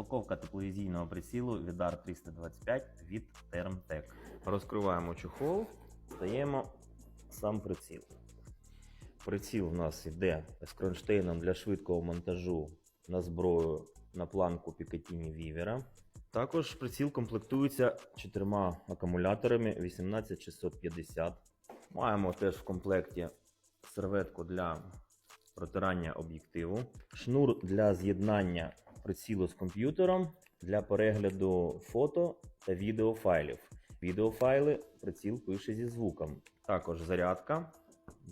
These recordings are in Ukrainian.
Розпаковка тепловізійного прицілу Vidar 325 від Termtec. Розкриваємо чохол, даємо сам приціл. Приціл у нас йде з кронштейном для швидкого монтажу на зброю на планку Picatinny Vivera. Також приціл комплектується чотирма акумуляторами 18650. Маємо теж в комплекті серветку для протирання об'єктиву, шнур для з'єднання прицілу з комп'ютером для перегляду фото та відеофайлів. Відеофайли приціл пише зі звуком. Також зарядка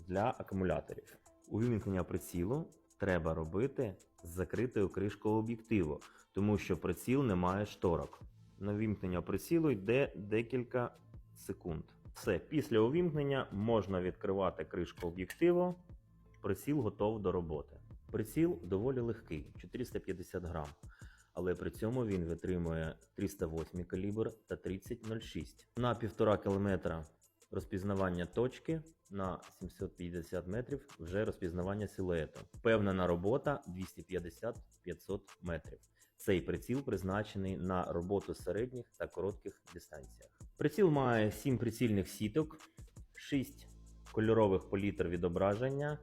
для акумуляторів. Увімкнення прицілу треба робити з закритою кришкою об'єктиву, тому що приціл не має шторок. На вімкнення прицілу йде декілька секунд. Все, після увімкнення можна відкривати кришку об'єктиву. Приціл готов до роботи. Приціл доволі легкий 450 грам, але при цьому він витримує 308 калібр та 3006. На 1,5 км розпізнавання точки, на 750 метрів вже розпізнавання силуету. Впевнена робота 250-500 метрів. Цей приціл призначений на роботу середніх та коротких дистанціях. Приціл має 7 прицільних сіток, 6 кольорових палітр відображення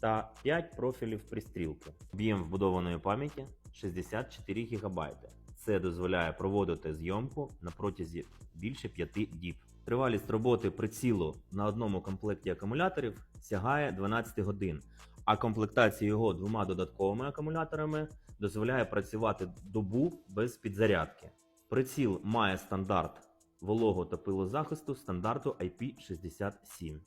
та 5 профілів пристрілки. Об'єм вбудованої пам'яті 64 ГБ. Це дозволяє проводити зйомку на протязі більше 5 діб. Тривалість роботи прицілу на одному комплекті акумуляторів сягає 12 годин, а комплектація його двома додатковими акумуляторами дозволяє працювати добу без підзарядки. Приціл має стандарт волого та пилозахисту стандарту IP67.